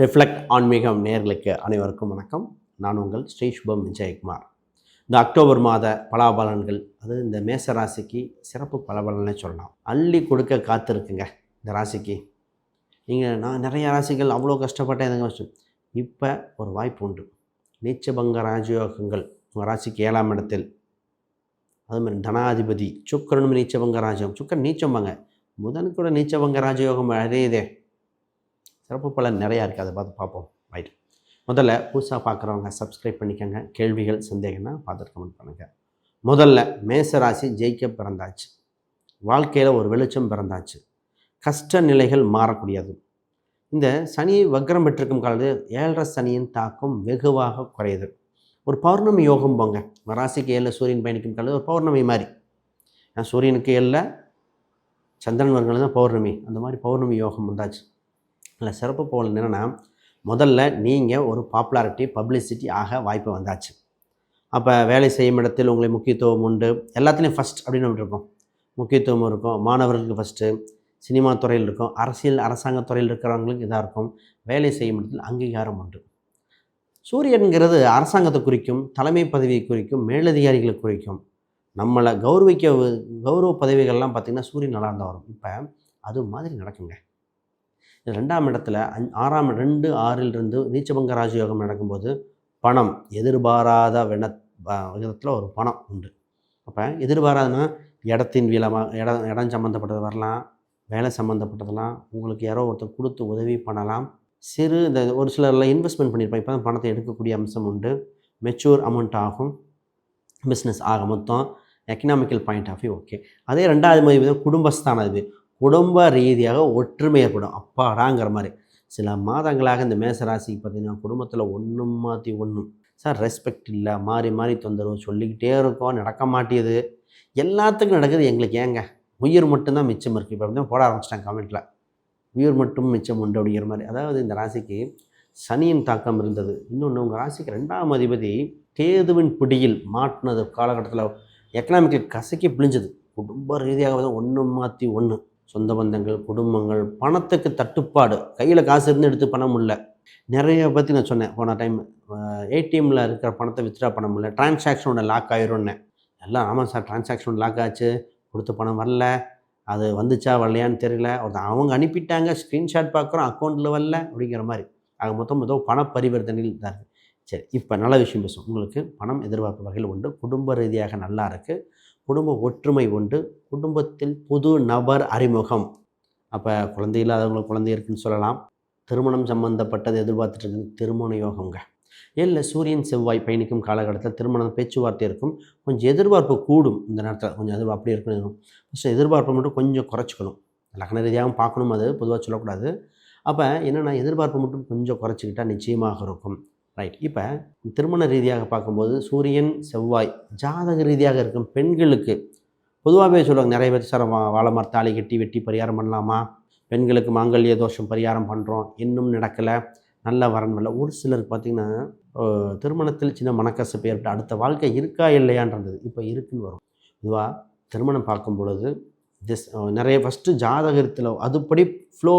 Reflect ஆன்மீகம் நேர்களுக்கு அனைவருக்கும் வணக்கம். நான் உங்கள் ஸ்ரீ சுபம் விஜயகுமார். இந்த அக்டோபர் மாத பலாபலன்கள் அது இந்த மேச ராசிக்கு சிறப்பு பலபலனே சொல்லலாம். அள்ளி கொடுக்க காத்திருக்குங்க இந்த ராசிக்கு. நீங்கள் நான் நிறைய ராசிகள் அவ்வளோ கஷ்டப்பட்டேன் எதுங்க கஷ்டம் இப்போ ஒரு வாய்ப்பு உண்டு. நீச்சபங்க ராஜயோகங்கள் உங்கள் ராசிக்கு ஏழாம் இடத்தில். அதுமாதிரி தனாதிபதி சுக்கரனும் நீச்சபங்க ராஜயோகம் சுக்கரன் நீச்சம்பாங்க. புதன் கூட நீச்சபங்க ராஜயோகம் அடையுதே சிறப்பு பலன் நிறையா இருக்குது அதை பார்த்து பார்ப்போம். ரைட் முதல்ல புதுசாக பார்க்குறவங்க சப்ஸ்கிரைப் பண்ணிக்கோங்க. கேள்விகள் சந்தேகம்னா பார்த்துட்டு கமெண்ட் பண்ணுங்கள் முதல்ல மேச ராசி ஜெயிக்க பிறந்தாச்சு. வாழ்க்கையில் ஒரு வெளிச்சம் பிறந்தாச்சு. கஷ்ட நிலைகள் மாறக்கூடியது. இந்த சனி வக்ரம் பெற்றிருக்கும் காலத்தில் ஏழரை சனியின் தாக்கம் வெகுவாக குறையுது. ஒரு பௌர்ணமி யோகம் போங்க. ராசிக்கு ஏழில் சூரியன் பயணிக்கும் காலத்தில் ஒரு பௌர்ணமி மாதிரி. சூரியனுக்கு ஏழில் சந்திரன் வர்கள் தான் பௌர்ணமி. அந்த மாதிரி பௌர்ணமி யோகம் வந்தாச்சு. அதில் சிறப்பு போல் என்னென்னா முதல்ல நீங்கள் ஒரு பாப்புலாரிட்டி பப்ளிசிட்டி ஆக வாய்ப்பு வந்தாச்சு. அப்போ வேலை செய்யும் இடத்தில் உங்களுக்கு முக்கியத்துவம் உண்டு. எல்லாத்துலேயும் ஃபஸ்ட் அப்படின்னு ஒன்று இருக்கும். முக்கியத்துவம் இருக்கும். மாணவர்களுக்கு ஃபஸ்ட்டு சினிமா துறையில் இருக்கும். அரசியல் அரசாங்க துறையில் இருக்கிறவங்களுக்கு இதாக இருக்கும். வேலை செய்யும் இடத்தில் அங்கீகாரம் உண்டு. சூரியன்கிறது அரசாங்கத்தை குறிக்கும் தலைமை பதவியை குறிக்கும் மேலதிகாரிகளை குறிக்கும். நம்மளை கௌரவிக்க கௌரவ பதவிகள்லாம் பார்த்திங்கன்னா சூரியன் நல்லா இருந்தால் வரும். இப்போ அது மாதிரி நடக்குங்க. ரெண்டாம் இடத்துல அஞ் ஆறாம் ரெண்டு ஆறிலிருந்து நீச்சபங்க ராஜயோகம் நடக்கும்போது பணம் எதிர்பாராத வின விதத்தில் ஒரு பணம் உண்டு. அப்போ எதிர்பாராதுன்னா இடத்தின் வீலமாக இடம் இடம் சம்மந்தப்பட்டது வரலாம் வேலை சம்மந்தப்பட்டதெல்லாம் உங்களுக்கு யாரோ ஒருத்தர் கொடுத்து உதவி பண்ணலாம். சிறு இந்த ஒரு சிலரில் இன்வெஸ்ட்மெண்ட் பண்ணியிருப்பாங்க இப்போ தான் பணத்தை எடுக்கக்கூடிய அம்சம் உண்டு. மெச்சூர் அமௌண்ட் ஆகும் பிஸ்னஸ் ஆக மொத்தம் economical point of view okay அதே ரெண்டாவது மாதிரி குடும்பஸ்தான இது. குடும்ப ரீதியாக ஒற்றுமை ஏற்படும் அப்பாடாங்கிற மாதிரி. சில மாதங்களாக இந்த மேசராசிக்கு பார்த்திங்கன்னா குடும்பத்தில் ஒன்றும் மாற்றி ஒன்றும் சார் ரெஸ்பெக்ட் இல்லை. மாறி மாறி தொந்தரவு சொல்லிக்கிட்டே இருக்கோம். நடக்க மாட்டேது எல்லாத்துக்கும் நடக்குது எங்களுக்கு ஏங்க? உயிர் மட்டும்தான் மிச்சம் இருக்குது இப்போ வந்து போட ஆரம்பிச்சிட்டாங்க கமெண்ட்டில் உயிர் மட்டும் மிச்சம் உண்டு அப்படிங்கிற மாதிரி. அதாவது இந்த ராசிக்கு சனியின் தாக்கம் இருந்தது. இன்னொன்று உங்கள் ராசிக்கு ரெண்டாம் அதிபதி கேதுவின் பிடியில் மாட்டினது காலகட்டத்தில் எக்கனாமிக்கல் கசக்கி பிழிஞ்சது. குடும்ப ரீதியாக வந்து ஒன்று மாற்றி ஒன்று சொந்த பந்தங்கள் குடும்பங்கள் பணத்துக்கு தட்டுப்பாடு. கையில் காசு இருந்து எடுத்து பண்ண முடியல. நிறைய பற்றி நான் சொன்னேன். போன டைம் ஏடிஎம்மில் இருக்கிற பணத்தை வித்ட்ரா பண்ண முடியல. டிரான்சாக்ஷனோட லாக் ஆயிரும்னு எல்லாம் ஆமாம் சார் டிரான்சாக்ஷன் லாக் ஆச்சு. கொடுத்த பணம் வரல. அது வந்துச்சா வரலையான்னு தெரியல. ஒருத்தன் அவங்க அனுப்பிட்டாங்க. ஸ்க்ரீன்ஷாட் பார்க்குறோம். அக்கௌண்ட்டில் வரல. அப்படிங்கிற மாதிரி. ஆக மொத்தம் ஏதோ பண பரிவர்த்தனையில் தான் இருக்குது சரி இப்போ நல்ல விஷயம் பேசும் உங்களுக்கு பணம் எதிர்பார்ப்பு வகையில் உண்டு. குடும்ப ரீதியாக நல்லா இருக்குது குடும்ப ஒற்றுமை உண்டு. குடும்பத்தில் புது நபர் அறிமுகம். அப்போ குழந்தை இல்லாதவங்களுக்கு குழந்தை இருக்குன்னு சொல்லலாம். திருமணம் சம்மந்தப்பட்டது எதிர்பார்த்துட்டு இருக்குது திருமண யோகங்க இல்லை சூரியன் செவ்வாய் பயணிக்கும் காலகட்டத்தில் திருமணம் பேச்சுவார்த்தை இருக்கும். கொஞ்சம் எதிர்பார்ப்பு கூடும் இந்த நேரத்தில். கொஞ்சம் எதிர்ப்பு அப்படி இருக்கணும் ஃபஸ்ட்டு எதிர்பார்ப்பை மட்டும் கொஞ்சம் குறைச்சிக்கணும். லக்ன ரீதியாகவும் பார்க்கணும் அது. பொதுவாக சொல்லக்கூடாது. அப்போ என்னென்னா எதிர்பார்ப்பு மட்டும் கொஞ்சம் குறைச்சிக்கிட்டால் நிச்சயமாக இருக்கும். ரைட் இப்போ திருமண ரீதியாக பார்க்கும்போது சூரியன் செவ்வாய் ஜாதக ரீதியாக இருக்கும் பெண்களுக்கு பொதுவாகவே சொல்லுவாங்க நிறைய பேர் சார் வா- தாலி கட்டி வெட்டி பரிகாரம் பண்ணலாமா? பெண்களுக்கு மாங்கல்ய தோஷம் பரிகாரம் பண்ணுறோம் இன்னும் நடக்கலை நல்ல வரன் வரல. ஒரு சிலருக்கு பார்த்திங்கன்னா திருமணத்தில் சின்ன மனக்கசப்பு ஏற்பட்டு அடுத்த வாழ்க்கை இருக்கா இல்லையான்றது இப்போ இருக்குன்னு வரும். இதுவாக திருமணம் பார்க்கும் பொழுது திஸ் நிறைய ஃபஸ்ட்டு ஜாதகத்தில் அதுபடி ஃப்ளோ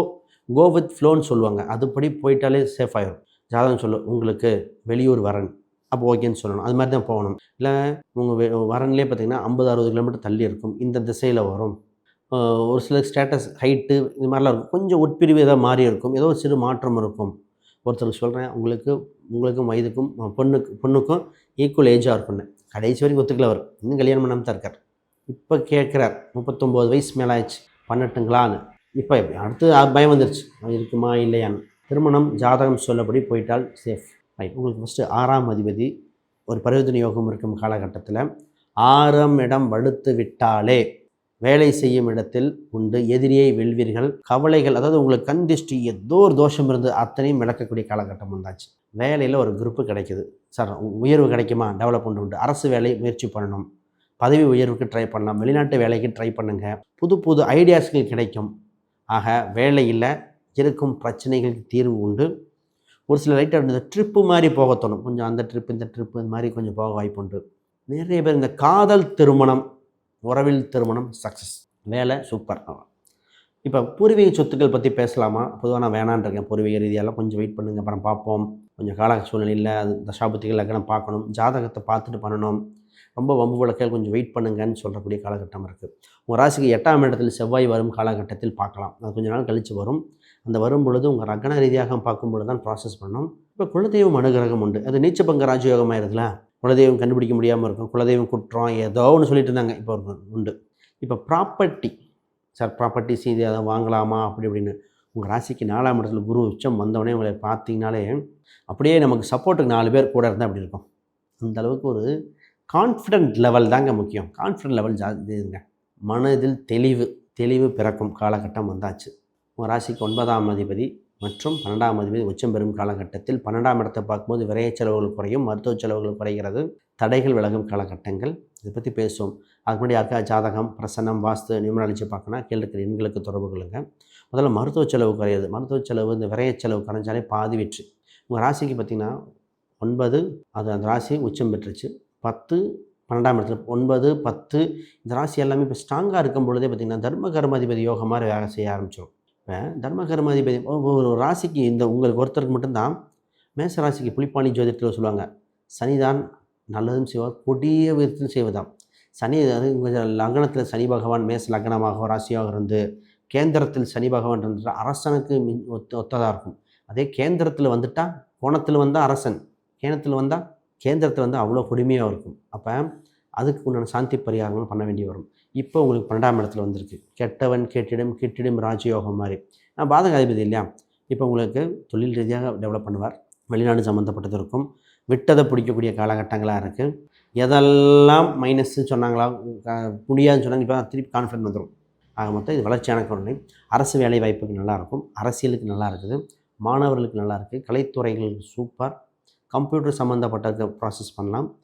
கோ வித் ஃப்ளோன்னு சொல்லுவாங்க. அதுபடி போயிட்டாலே சேஃப் ஆகிடும் ஜாதகம் சொல்லும் உங்களுக்கு வெளியூர் வரன். அப்போ ஓகேன்னு சொல்லணும். அது மாதிரி தான் போகணும். இல்லை உங்கள் வரன்லேயே பார்த்தீங்கன்னா ஐம்பது அறுபது கிலோமீட்டர் தள்ளி இருக்கும். இந்த திசையில் வரும். ஒரு சில ஸ்டேட்டஸ் ஹைட்டு இது மாதிரிலாம் இருக்கும். கொஞ்சம் உட்பிரிவு ஏதோ மாறி இருக்கும். ஏதோ ஒரு சிறு மாற்றம் இருக்கும். ஒருத்தருக்கு சொல்கிறேன் உங்களுக்கு உங்களுக்கும் வயதுக்கும் பொண்ணுக்கு பொண்ணுக்கும் ஈக்குவல் ஏஜாக இருக்கும்னு. கடைசி வரைக்கும் ஒத்துக்கல வரும் இன்னும் கல்யாணம் பண்ணாமல் தான் இருக்கார். இப்போ கேட்குறார் முப்பத்தொம்போது வயசு மேலே ஆயிடுச்சு பண்ணட்டுங்களான்னு. இப்போ எப்படி? அடுத்து பயம் வந்துருச்சு. இருக்குமா? இல்லையான்னு. திருமணம் ஜாதகம் சொல்லபடி போயிட்டால் சேஃப் ரைட் உங்களுக்கு ஃபஸ்ட்டு ஆறாம் அதிபதி ஒரு பரிவர்த்தனை யோகம் இருக்கும் காலகட்டத்தில். ஆறாம் இடம் வலுத்து விட்டாலே வேலை செய்யும் இடத்தில் உண்டு. எதிரியை வெல்வீர்கள். கவலைகள் அதாவது உங்களுக்கு கண் திருஷ்டி ஏதோ ஒரு தோஷம் இருந்து அத்தனையும் விளக்கக்கூடிய காலகட்டம் வந்தாச்சு. வேலையில் ஒரு குரூப்பு கிடைக்குது. சார் உயர்வு கிடைக்குமா? டெவலப்மெண்ட் உண்டு. அரசு வேலை முயற்சி பண்ணணும். பதவி உயர்வுக்கு ட்ரை பண்ணலாம். வெளிநாட்டு வேலைக்கு ட்ரை பண்ணுங்கள் புது புது ஐடியாஸ்கள் கிடைக்கும். ஆக வேலையில் இருக்கும் பிரச்சனைகளுக்கு தீர்வு உண்டு. ஒரு சில லைட்டாக இந்த ட்ரிப்பு மாதிரி போக தோணும். கொஞ்சம் அந்த ட்ரிப் இந்த ட்ரிப்பு இந்த மாதிரி கொஞ்சம் போக வாய்ப்பு உண்டு. நிறைய பேர் இந்த காதல் திருமணம் உறவில் திருமணம் சக்ஸஸ் வேலை சூப்பர் இப்போ பூர்வீக சொத்துக்கள் பற்றி பேசலாமா? பொதுவாக நான் வேணான்றேன் பூர்வீக ரீதியெல்லாம் கொஞ்சம் வெயிட் பண்ணுங்க. அப்புறம் பார்ப்போம். கொஞ்சம் கால சூழ்நிலையில் அது தசாபத்திகள் லக்கணம் பார்க்கணும். ஜாதகத்தை பார்த்துட்டு பண்ணணும். ரொம்ப வம்பு வழக்கில் கொஞ்சம் வெயிட் பண்ணுங்கன்னு சொல்லக்கூடிய காலகட்டம் இருக்குது உங்கள் ராசிக்கு எட்டாம் இடத்தில் செவ்வாய் வரும் காலகட்டத்தில் பார்க்கலாம். அது கொஞ்ச நாள் கழித்து வரும். அந்த வரும் பொழுது உங்கள் ரகண ரீதியாக பார்க்கும் பொழுது தான் ப்ராசஸ் பண்ணோம். இப்போ குலதெய்வம் அனுகிரகம் உண்டு. அது நீச்சபங்க ராஜயோகம் ஆயிருதுல? குலதெய்வம் கண்டுபிடிக்க முடியாமல் இருக்கும். குலதெய்வம் குற்றம் ஏதோ ஒன்று சொல்லிட்டு இருந்தாங்க. இப்போ ஒரு உண்டு. இப்போ ப்ராப்பர்ட்டி சார் ப்ராப்பர்ட்டி செய்தி அதை வாங்கலாமா? அப்படி இப்படின்னு. உங்கள் ராசிக்கு நாலாம் இடத்துல குரு உச்சம் வந்தவொடனே உங்களை பார்த்தீங்கனாலே அப்படியே நமக்கு சப்போர்ட்டுக்கு நாலு பேர் கூட இருந்தால் அப்படி இருக்கும். அந்த அளவுக்கு ஒரு கான்ஃபிடென்ட் லெவல் தாங்க முக்கியம். கான்ஃபிடென்ட் லெவல் ஜா இதுங்க. மனதில் தெளிவு தெளிவு பிறக்கும் காலகட்டம் வந்தாச்சு. ராசிக்கு ஒன்பதாம் அதிபதி மற்றும் பன்னெண்டாம் அதிபதி உச்சம் பெறும் காலகட்டத்தில் பன்னெண்டாம் இடத்தை பார்க்கும்போது விரைய செலவுகள் குறையும் மருத்துவ செலவுகள் குறைகிறது தடைகள் விலகும் காலகட்டங்கள். இதை பற்றி பேசுவோம். அதுக்கு முன்னாடி யாருக்கா ஜாதகம் பிரசன்னம் வாஸ்து நியூமராலஜி பார்க்கணும் கீழே இருக்கிற எண்களுக்கு தொடர்பு கொள்ளுங்க. முதல்ல மருத்துவ செலவு குறையுது. மருத்துவ செலவு இந்த விரைய செலவு குறைஞ்சாலே பாதி வெற்றி. உங்கள் ராசிக்கு பார்த்திங்கன்னா ஒன்பது அது அந்த ராசி உச்சம் பெற்றுச்சு. பத்து பன்னெண்டாம் இடத்துல ஒன்பது பத்து இந்த ராசி எல்லாமே இப்போ ஸ்ட்ராங்காக இருக்கும் பொழுதே பார்த்திங்கன்னா தர்ம கர்மாதிபதி யோகம் மாதிரி வேலை செய்ய ஆரம்பிச்சிடும் இப்போ தர்மகர்மாதிபதி ஒரு ராசிக்கு இந்த உங்களுக்கு ஒருத்தருக்கு மட்டும்தான் மேச ராசிக்கு புலிப்பாணி ஜோதிடத்தில் சொல்லுவாங்க சனிதான் நல்லதும் செய்வார் கொடிய விதத்தில் செய்வதாம். சனி அது உங்கள் லக்னத்தில் சனி பகவான் மேச லக்னமாக ராசியாக இருந்து கேந்திரத்தில் சனி பகவான் இருந்துட்டு அரசனுக்கு மின் ஒத்த ஒத்ததாக இருக்கும். அதே கேந்திரத்தில் வந்துட்டால் கோணத்தில் வந்தால் அரசன் கேணத்தில் வந்தால் கேந்திரத்தில் வந்து அவ்வளோ கொடுமையாக இருக்கும். அப்போ அதுக்கு உண்டான சாந்தி பரிகாரங்கள் பண்ண வேண்டி வரும். இப்போ உங்களுக்கு பன்னெண்டாம் இடத்துல வந்திருக்கு. கெட்டவன் கெட்டிடம் கிட்டிடும் ராஜயோகம் மாதிரி. நான் பாதக அதிபதி இல்லையா? இப்போ உங்களுக்கு தொழில் ரீதியாக டெவலப் பண்ணுவார். வெளிநாடு சம்மந்தப்பட்டது இருக்கும். விட்டதை பிடிக்கக்கூடிய காலகட்டங்களாக இருக்குது எதெல்லாம் மைனஸ்ன்னு சொன்னாங்களா? க- முடியாதுன்னு சொன்னாங்க. இப்போ திருப்பி கான்ஃபிடன்ட் வந்துடும் ஆக மொத்தம் இது வளர்ச்சியான கொள்கை அரசு வேலை வாய்ப்புக்கு நல்லாயிருக்கும் அரசியலுக்கு நல்லா இருக்குது. மாணவர்களுக்கு நல்லா இருக்குது கலைத்துறைகளுக்கு சூப்பர் கம்ப்யூட்டர் சம்மந்தப்பட்ட ப்ராசஸ் பண்ணலாம்.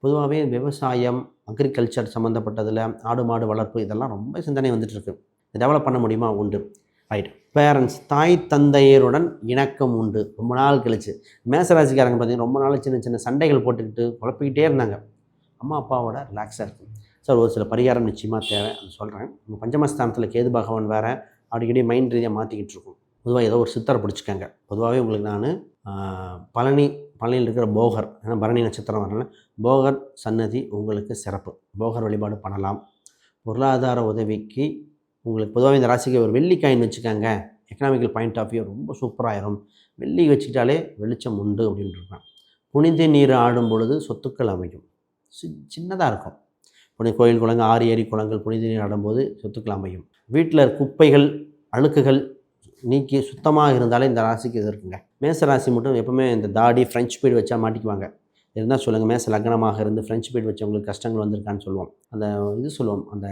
பொதுவாகவே விவசாயம் அக்ரிகல்ச்சர் சம்மந்தப்பட்டதில் ஆடு மாடு வளர்ப்பு இதெல்லாம் ரொம்ப சிந்தனை வந்துட்டுருக்கு. டெவலப் பண்ண முடியுமா? உண்டு. ரைட் பேரண்ட்ஸ் தாய் தந்தையருடன் இணக்கம் உண்டு. ரொம்ப நாள் கழிச்சு. மேசராசிக்காரங்க பார்த்தீங்கன்னா ரொம்ப நாள் சின்ன சின்ன சண்டைகள் போட்டுக்கிட்டு குழப்பிக்கிட்டே இருந்தாங்க. அம்மா அப்பாவோட ரிலாக்ஸாக இருக்கும். சார் ஒரு சில பரிகாரம் நிச்சயமாக தேவை அது சொல்கிறேன் உங்கள் பஞ்சமஸ்தானத்தில் கேது பகவான் வேறு அடிக்கடி மைண்ட் ரீதியாக மாற்றிக்கிட்டு இருக்கும். பொதுவாக ஏதோ ஒரு சித்தரை பிடிச்சிக்கங்க. பொதுவாகவே உங்களுக்கு நான் பழனி பழனியில் இருக்கிற போகர் ஏன்னா பரணி நட்சத்திரம் வரல. போகர் சன்னதி உங்களுக்கு சிறப்பு. போகர் வழிபாடு பண்ணலாம். பொருளாதார உதவிக்கு உங்களுக்கு பொதுவாக இந்த ராசிக்கு ஒரு வெள்ளி காயின் வச்சுக்கோங்க. எக்கனாமிக்கல் பாயிண்ட் ஆஃப் வியூ ரொம்ப சூப்பராயிரும் வெள்ளி வச்சுக்கிட்டாலே வெளிச்சம் உண்டு அப்படின்னு புனித நீர் ஆடும் பொழுது சொத்துக்கள் அமையும். சி சின்னதாக இருக்கும். புனித கோயில் குளங்கள் ஆறு ஏரி குளங்கள் புனித நீர் ஆடும்போது சொத்துக்கள் அமையும். வீட்டில் குப்பைகள் அழுக்குகள் நீக்கி சுத்தமாக இருந்தாலே இந்த ராசிக்கு இது இருக்குங்க. மேச ராசி மட்டும் எப்போவுமே இந்த தாடி ஃப்ரெஞ்ச் பீடு வச்சா மாட்டிக்குவாங்க. இருந்தால் சொல்லுங்கள் மேச லக்னமாக இருந்து ஃப்ரெஞ்ச் பீட் வச்சவங்களுக்கு கஷ்டங்கள் வந்திருக்கான்னு சொல்லுவோம். அந்த இது சொல்லுவோம் அந்த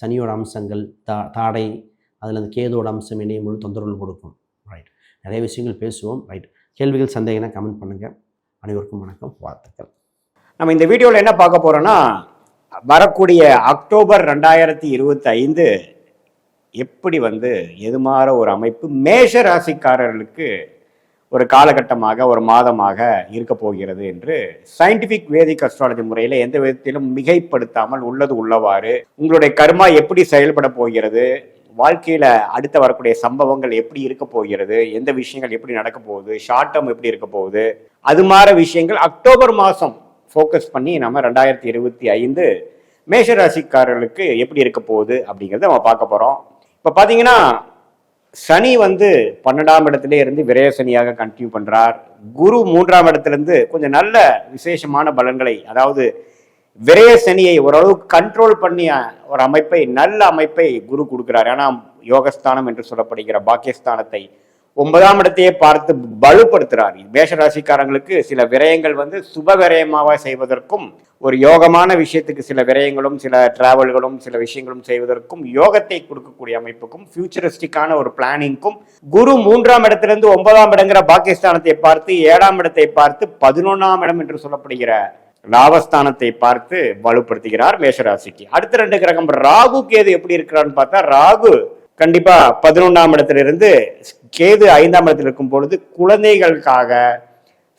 சனியோட அம்சங்கள் தா தாடை அதில் அந்த கேதோட அம்சம் இணையும் முழு தொந்தரவுகள் கொடுக்கும். ரைட் நிறைய விஷயங்கள் பேசுவோம். ரைட் கேள்விகள் சந்தேகம்னா கமெண்ட் பண்ணுங்கள் அனைவருக்கும் வணக்கம். வாழ்த்துக்கள். நம்ம இந்த வீடியோவில் என்ன பார்க்க போகிறோன்னா வரக்கூடிய அக்டோபர் ரெண்டாயிரத்தி இருபத்தி ஐந்து எப்படி வந்து எதுமாற ஒரு அமைப்பு மேஷ ராசிக்காரர்களுக்கு ஒரு காலகட்டமாக ஒரு மாதமாக இருக்க போகிறது என்று சயின்டிபிக் வேதிக் அஸ்ட்ராலஜி முறையில் எந்த விதத்திலும் மிகைப்படுத்தாமல் உள்ளது உள்ளவாறு உங்களுடைய கர்மா எப்படி செயல்பட போகிறது வாழ்க்கையில் அடுத்து வரக்கூடிய சம்பவங்கள் எப்படி இருக்க போகிறது எந்த விஷயங்கள் எப்படி நடக்க போகுது ஷார்ட் டேர்ம் எப்படி இருக்க போகுது அது மாதிரி விஷயங்கள் அக்டோபர் மாதம் ஃபோக்கஸ் பண்ணி நம்ம ரெண்டாயிரத்தி இருபத்தி ஐந்து மேஷராசிக்காரர்களுக்கு எப்படி இருக்க போகுது அப்படிங்கிறத நம்ம பார்க்க போகிறோம் இப்போ பார்த்தீங்கன்னா சனி வந்து பன்னெண்டாம் இடத்துல இருந்து விரய சனியாக கண்டினியூ பண்ணுறார் குரு மூன்றாம் இடத்துலேருந்து கொஞ்சம் நல்ல விசேஷமான பலன்களை அதாவது விரய சனியை ஓரளவுக்கு கண்ட்ரோல் பண்ணிய ஒரு அமைப்பை நல்ல அமைப்பை குரு கொடுக்குறார். ஏன்னா யோகஸ்தானம் என்று சொல்லப்படுகிற பாக்கியஸ்தானத்தை ஒன்பதாம் இடத்தையே பார்த்து வலுப்படுத்துறார். மேஷராசிக்காரங்களுக்கு சில விரயங்கள் வந்து சுப விரயமாக செய்வதற்கும் ஒரு யோகமான விஷயத்துக்கு சில விரயங்களும் சில டிராவல்களும் சில விஷயங்களும் செய்வதற்கும் யோகத்தை கொடுக்கக்கூடிய அமைப்புக்கும் ஃபியூச்சரிஸ்டிக்கான ஒரு பிளானிங்க்கும் குரு மூன்றாம் இடத்திலிருந்து ஒன்பதாம் இடங்கிற பாகிஸ்தானத்தை பார்த்து ஏழாம் இடத்தை பார்த்து பதினொன்றாம் இடம் என்று சொல்லப்படுகிற லாபஸ்தானத்தை பார்த்து வலுப்படுத்துகிறார் மேஷராசிக்கு. அடுத்த ரெண்டு கிரகம் ராகு கேது எப்படி இருக்கிறான்னு பார்த்தா ராகு கண்டிப்பா பதினொன்றாம் இடத்திலிருந்து கேது ஐந்தாம் இடத்தில் இருக்கும் பொழுது குழந்தைகளுக்காக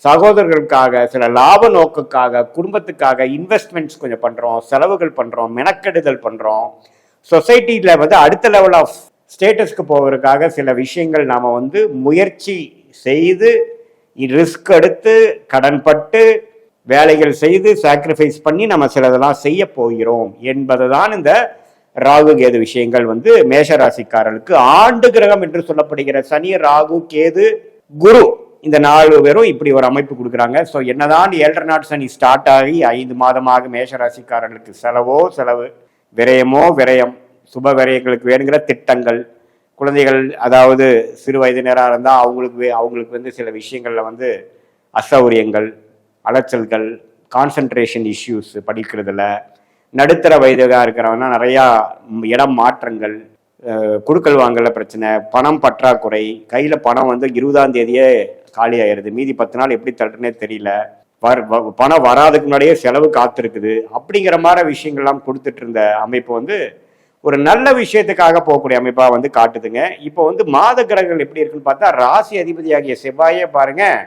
சகோதரர்களுக்காக சில லாப நோக்குக்காக குடும்பத்துக்காக இன்வெஸ்ட்மெண்ட்ஸ் கொஞ்சம் பண்றோம் செலவுகள் பண்றோம் மெனக்கெடுதல் பண்றோம். சொசைட்டியில் வந்து அடுத்த லெவல் ஆஃப் ஸ்டேட்டஸ்க்கு போவதற்காக சில விஷயங்கள் நாம் வந்து முயற்சி செய்து ரிஸ்க் எடுத்து கடன்பட்டு வேலைகள் செய்து சாக்ரிஃபைஸ் பண்ணி நம்ம சிலதெல்லாம் செய்ய போகிறோம் என்பது தான் இந்த ராகு கேது விஷயங்கள் வந்து மேஷ ராசிக்காரர்களுக்கு ஆண்டு கிரகம் என்று சொல்லப்படுகிற சனி ராகு கேது குரு இந்த நாலு பேரும் இப்படி ஒரு அமைப்பு கொடுக்குறாங்க. ஸோ என்னதான் ஏழரை நாட் சனி ஸ்டார்ட் ஆகி ஐந்து மாதமாக மேஷ ராசிக்காரர்களுக்கு செலவோ செலவு விரயமோ விரயம் சுப விரயங்களுக்கு வேணுங்கிற திட்டங்கள் குழந்தைகள் அதாவது சிறு வயதினராக இருந்தால் அவங்களுக்கு வே- அவங்களுக்கு வந்து சில விஷயங்களில் வந்து அசௌரியங்கள் அலைச்சல்கள் கான்சன்ட்ரேஷன் இஷ்யூஸ் படிக்கிறதுல நடுத்தர வயதாக இருக்கிறவனா நிறையா இடம் மாற்றங்கள் குடுக்கல் வாங்கல பிரச்சனை பணம் பற்றாக்குறை கையில் பணம் வந்து இருபதாம் தேதியே காலி ஆயிடுது மீதி பத்து நாள் எப்படி தட்டுனே தெரியல. வர் வ- பணம் வராதுக்கு முன்னாடியே செலவு காத்திருக்குது. அப்படிங்கிற மாதிரி விஷயங்கள்லாம் கொடுத்துட்டு இருந்த அமைப்பு வந்து ஒரு நல்ல விஷயத்துக்காக போகக்கூடிய அமைப்பாக வந்து காட்டுதுங்க. இப்போ வந்து மாத கிரகங்கள் எப்படி இருக்குன்னு பார்த்தா ராசி அதிபதியாகிய செவ்வாயே பாருங்கள்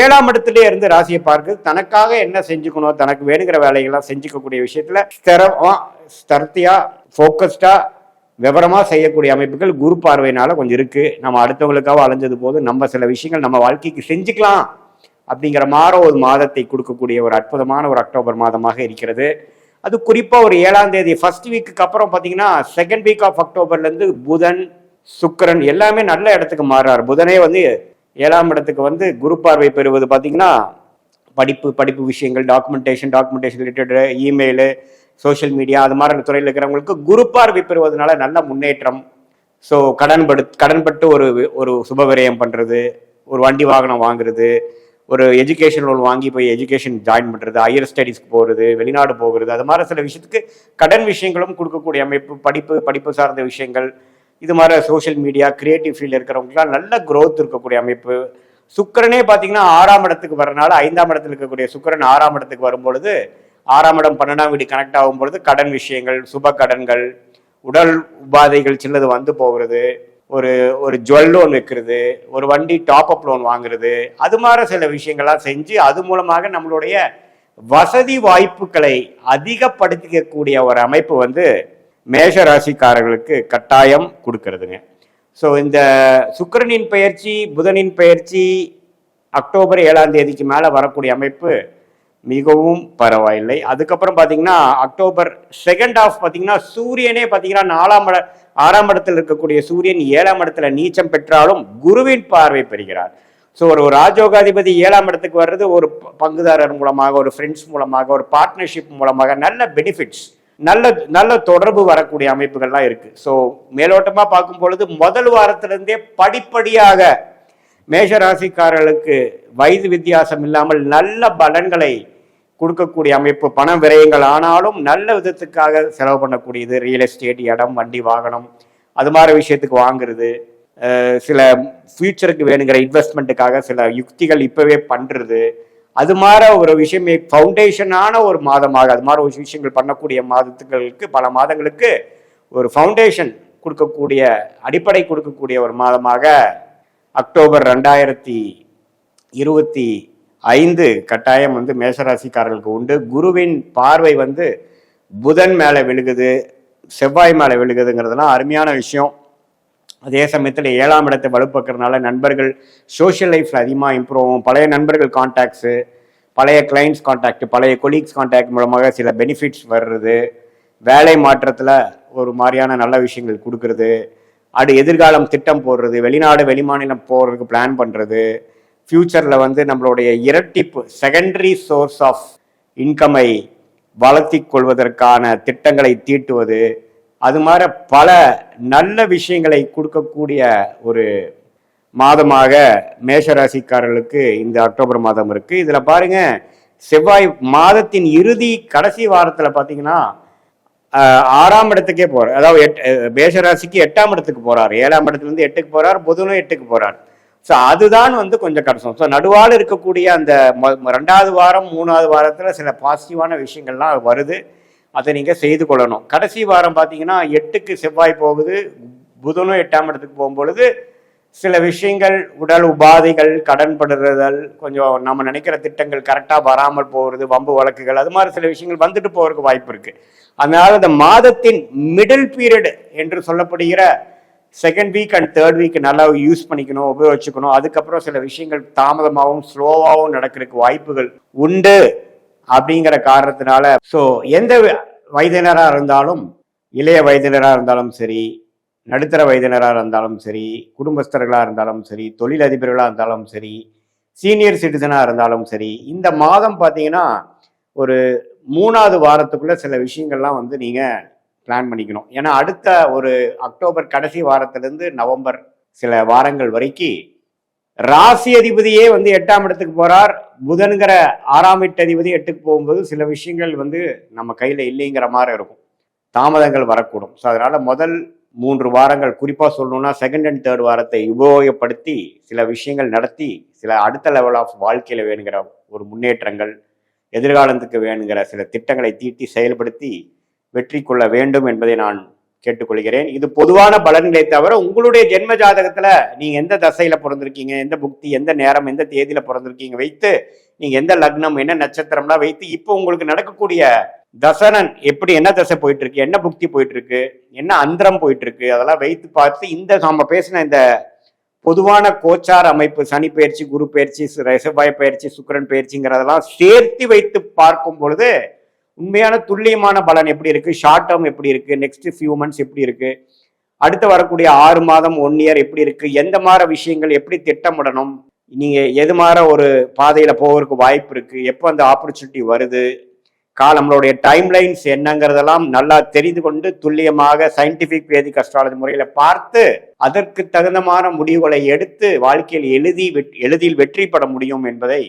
ஏழாம் இடத்துல இருந்து ராசியை பார்க்குறது தனக்காக என்ன செஞ்சுக்கணும் தனக்கு வேணுங்கிற வேலைகள்லாம் செஞ்சுக்கக்கூடிய விஷயத்துல ஸ்திரமா ஸ்தர்த்தியா ஃபோக்கஸ்டாக விவரமா செய்யக்கூடிய அமைப்புகள் குரு பார்வையினால கொஞ்சம் இருக்கு. நம்ம அடுத்தவங்களுக்காக அலைஞ்சது போது நம்ம சில விஷயங்கள் நம்ம வாழ்க்கைக்கு செஞ்சுக்கலாம் அப்படிங்கிற மாற ஒரு மாதத்தை கொடுக்கக்கூடிய ஒரு அற்புதமான ஒரு அக்டோபர் மாதமாக இருக்கிறது. அது குறிப்பாக ஒரு ஏழாம் தேதி ஃபர்ஸ்ட் வீக்குக்கு அப்புறம் பார்த்தீங்கன்னா செகண்ட் வீக் ஆஃப் அக்டோபர்லேருந்து புதன் சுக்கரன் எல்லாமே நல்ல இடத்துக்கு மாறுறார். புதனே வந்து ஏழாம் இடத்துக்கு வந்து குரு பார்வை பெறுவது பார்த்தீங்கன்னா படிப்பு படிப்பு விஷயங்கள் documentation documentation related email social media அது மாதிரி துறையில் இருக்கிறவங்களுக்கு குரு பார்வை பெறுவதனால நல்ல முன்னேற்றம். ஸோ கடன் படு கடன்பட்டு ஒரு ஒரு சுப விரயம் பண்ணுறது ஒரு வண்டி வாகனம் வாங்குறது ஒரு எஜுகேஷன் லோன் வாங்கி போய் எஜுகேஷன் ஜாயின் பண்ணுறது ஹையர் ஸ்டடீஸ்க்கு போகிறது வெளிநாடு போகிறது அது மாதிரி சில விஷயத்துக்கு கடன் விஷயங்களும் கொடுக்கக்கூடிய அமைப்பு படிப்பு படிப்பு சார்ந்த விஷயங்கள் இது மாதிரி சோஷியல் மீடியா கிரியேட்டிவ் ஃபீல்டு இருக்கிறவங்களுக்குலாம் நல்ல க்ரோத் இருக்கக்கூடிய அமைப்பு. சுக்கரனே பார்த்தீங்கன்னா ஆறாம் இடத்துக்கு வரனால ஐந்தாம் இடத்துல இருக்கக்கூடிய சுக்கிரன் ஆறாம் இடத்துக்கு வரும்பொழுது ஆறாம் இடம் பன்னெண்டாம் வீடு கனெக்ட் ஆகும் பொழுது கடன் விஷயங்கள் சுப கடன்கள் உடல் உபாதைகள் சின்னது வந்து போகிறது. ஒரு ஒரு ஜுவல் லோன் வைக்கிறது ஒரு வண்டி டாப் அப் லோன் வாங்குறது அது மாதிரி சில விஷயங்கள்லாம் செஞ்சு அது மூலமாக நம்மளுடைய வசதி வாய்ப்புகளை அதிகப்படுத்திக்கக்கூடிய ஒரு அமைப்பு வந்து மேஷ ராசிக்காரர்களுக்கு கட்டாயம் கொடுக்கறதுங்க. ஸோ இந்த சுக்கரனின் பயிற்சி புதனின் பயிற்சி அக்டோபர் ஏழாம் தேதிக்கு மேலே வரக்கூடிய அமைப்பு மிகவும் பரவாயில்லை. அதுக்கப்புறம் பார்த்தீங்கன்னா அக்டோபர் செகண்ட் ஆஃப் பார்த்தீங்கன்னா சூரியனே பார்த்தீங்கன்னா நாலாம் இட ஆறாம் இடத்தில் இருக்கக்கூடிய சூரியன் ஏழாம் இடத்துல நீச்சம் பெற்றாலும் குருவின் பார்வை பெறுகிறார். ஸோ ஒரு ஒரு ராஜோகாதிபதி ஏழாம் இடத்துக்கு வர்றது ஒரு பங்குதாரர் மூலமாக ஒரு ஃப்ரெண்ட்ஸ் மூலமாக ஒரு பார்ட்னர்ஷிப் மூலமாக நல்ல பெனிஃபிட்ஸ் நல்ல நல்ல தொடர்பு வரக்கூடிய அமைப்புகள்லாம் இருக்கு. ஸோ மேலோட்டமாக பார்க்கும் பொழுது முதல் வாரத்திலிருந்தே படிப்படியாக மேஷராசிக்காரர்களுக்கு வயது வித்தியாசம் இல்லாமல் நல்ல பலன்களை கொடுக்கக்கூடிய அமைப்பு பண விரயங்கள் ஆனாலும் நல்ல விதத்துக்காக செலவு பண்ணக்கூடியது. ரியல் எஸ்டேட் இடம் வண்டி வாகனம் அது மாதிரி விஷயத்துக்கு வாங்குறது. சில ஃபியூச்சருக்கு வேணுங்கிற இன்வெஸ்ட்மெண்ட்டுக்காக சில யுக்திகள் இப்போவே பண்ணுறது அது மாதிரி ஒரு விஷயம் ஃபவுண்டேஷனான ஒரு மாதமாக அது மாதிரி ஒரு விஷயங்கள் பண்ணக்கூடிய மாதத்துகளுக்கு பல மாதங்களுக்கு ஒரு ஃபவுண்டேஷன் கொடுக்கக்கூடிய அடிப்படை கொடுக்கக்கூடிய ஒரு மாதமாக அக்டோபர் ரெண்டாயிரத்தி இருபத்தி ஐந்து கட்டாயம் வந்து மேஷராசிக்காரர்களுக்கு உண்டு. குருவின் பார்வை வந்து புதன் மேலே விழுகுது செவ்வாய் மேலே விழுகுதுங்கிறதுலாம் அருமையான விஷயம். அதே சமயத்தில் ஏழாம் இடத்தை வலுப்பக்கிறதுனால நண்பர்கள் சோஷியல் லைஃப்பில் அதிகமாக இம்ப்ரூவ் ஆகும். பழைய நண்பர்கள் கான்டாக்ட்ஸு பழைய கிளைண்ட்ஸ் கான்டாக்ட் பழைய கொலீக்ஸ் கான்டாக்ட் மூலமாக சில பெனிஃபிட்ஸ் வர்றது வேலை மாற்றத்தில் ஒரு மாதிரியான நல்ல விஷயங்கள் கொடுக்கறது அடு எதிர்காலம் திட்டம் போடுறது வெளிநாடு வெளிமாநிலம் போகிறதுக்கு பிளான் பண்ணுறது ஃப்யூச்சரில் வந்து நம்மளுடைய இரட்டிப்பு செகண்டரி சோர்ஸ் ஆஃப் இன்கமை வளர்த்தி கொள்வதற்கான திட்டங்களை தீட்டுவது அது மாதிரி பல நல்ல விஷயங்களை கொடுக்கக்கூடிய ஒரு மாதமாக மேஷராசிக்காரர்களுக்கு இந்த அக்டோபர் மாதம் இருக்கு. இதில் பாருங்க செவ்வாய் மாதத்தின் இறுதி கடைசி வாரத்தில் பார்த்தீங்கன்னா ஆறாம் இடத்துக்கே போகிறார் அதாவது எட் மேஷராசிக்கு எட்டாம் இடத்துக்கு போகிறார் ஏழாம் இடத்துல இருந்து எட்டுக்கு போகிறார் புதனும் எட்டுக்கு போகிறார் ஸோ அதுதான் வந்து கொஞ்சம் கஷ்டம் ஸோ நடுவால் இருக்கக்கூடிய அந்த ரெண்டாவது வாரம் மூணாவது வாரத்தில் சில பாசிட்டிவான விஷயங்கள்லாம் வருது. அதை நீங்கள் செய்து கொள்ளணும். கடைசி வாரம் பார்த்தீங்கன்னா எட்டுக்கு செவ்வாய் போகுது புதனும் எட்டாம் இடத்துக்கு போகும்பொழுது சில விஷயங்கள் உடல் உபாதைகள் கடன்படுதல் கொஞ்சம் நம்ம நினைக்கிற திட்டங்கள் கரெக்டாக வராமல் போகிறது வம்பு வழக்குகள் அது மாதிரி சில விஷயங்கள் வந்துட்டு போகிறதுக்கு வாய்ப்பு இருக்குது அதனால் இந்த மாதத்தின் மிடில் பீரியட் என்று சொல்லப்படுகிற second week and third week நல்லா யூஸ் பண்ணிக்கணும் உபயோகிச்சுக்கணும். அதுக்கப்புறம் சில விஷயங்கள் தாமதமாகவும் ஸ்லோவாகவும் நடக்கிறதுக்கு வாய்ப்புகள் உண்டு. அப்படிங்கிற காரணத்தினால ஸோ எந்த வயதினராக இருந்தாலும் இளைய வயதினராக இருந்தாலும் சரி நடுத்தர வயதினராக இருந்தாலும் சரி குடும்பஸ்தர்களாக இருந்தாலும் சரி தொழிலதிபர்களாக இருந்தாலும் சரி சீனியர் சிட்டிசனாக இருந்தாலும் சரி இந்த மாதம் பார்த்தீங்கன்னா ஒரு மூணாவது வாரத்துக்குள்ளே சில விஷயங்கள்லாம் வந்து நீங்கள் பிளான் பண்ணிக்கணும். ஏன்னா அடுத்த ஒரு அக்டோபர் கடைசி வாரத்திலேருந்து நவம்பர் சில வாரங்கள் வரைக்கும் ராசி அதிபதியே வந்து எட்டாம் இடத்துக்கு போறார். புதன்கிற ஆறாம் எட்டு அதிபதி எட்டுக்கு போகும்போது சில விஷயங்கள் வந்து நம்ம கையில இல்லைங்கிற மாதிரி இருக்கும். தாமதங்கள் வரக்கூடும். ஸோ அதனால முதல் மூன்று வாரங்கள் குறிப்பாக சொல்லணும்னா செகண்ட் அண்ட் தேர்ட் வாரத்தை உபயோகப்படுத்தி சில விஷயங்கள் நடத்தி சில அடுத்த லெவல் ஆஃப் வாழ்க்கையில் வேணுங்கிற ஒரு முன்னேற்றங்கள் எதிர்காலத்துக்கு வேணுங்கிற சில திட்டங்களை தீட்டி செயல்படுத்தி வெற்றி கொள்ள வேண்டும் என்பதை நான் கேட்டுக்கொள்கிறேன். இது பொதுவான பலன்களை தவிர உங்களுடைய ஜென்ம ஜாதகத்துல நீங்க எந்த தசையில பிறந்திருக்கீங்க எந்த புக்தி எந்த நேரம் எந்த தேதியில பிறந்திருக்கீங்க வைத்து நீங்க எந்த லக்னம் என்ன நட்சத்திரம்லாம் வைத்து இப்போ உங்களுக்கு நடக்கக்கூடிய தசனன் எப்படி என்ன தசை போயிட்டு இருக்கு என்ன புக்தி போயிட்டு இருக்கு என்ன அந்தரம் போயிட்டு இருக்கு அதெல்லாம் வைத்து பார்த்து இந்த நம்ம பேசின இந்த பொதுவான கோச்சார் அமைப்பு சனி பயிற்சி குரு பயிற்சி சு- செவ்வாய் பயிற்சி சுக்கிரன் பயிற்சிங்கிறதெல்லாம் சேர்த்து வைத்து பார்க்கும் பொழுது உண்மையான துல்லியமான பலன் எப்படி இருக்கு? ஷார்ட் டேர்ம் எப்படி இருக்கு? நெக்ஸ்ட் ஃபியூ மந்த்ஸ் எப்படி இருக்கு? அடுத்து வரக்கூடிய ஆறு மாதம் ஒன் இயர் எப்படி இருக்கு? எந்த மாதிரி விஷயங்கள் எப்படி திட்டமிடணும்? நீங்க எது மாதிரி ஒரு பாதையில போவதற்கு வாய்ப்பு இருக்கு? எப்போ அந்த ஆப்பர்ச்சுனிட்டி வருது? கால் நம்மளுடைய டைம் லைன்ஸ் என்னங்கிறதெல்லாம் நல்லா தெரிந்து கொண்டு துல்லியமாக சயின்டிபிக் வேதிக் அஸ்ட்ராலஜி முறையில பார்த்து அதற்கு தகுந்தமான முடிவுகளை எடுத்து வாழ்க்கையில் எழுதி எழுதியில் வெற்றி பெற முடியும் என்பதை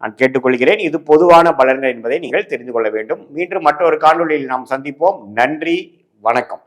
நான் கேட்டுக்கொள்கிறேன். இது பொதுவான பலன்கள் என்பதை நீங்கள் தெரிந்து கொள்ள வேண்டும். மீண்டும் மற்றொரு காணொலியில் நாம் சந்திப்போம். நன்றி. வணக்கம்.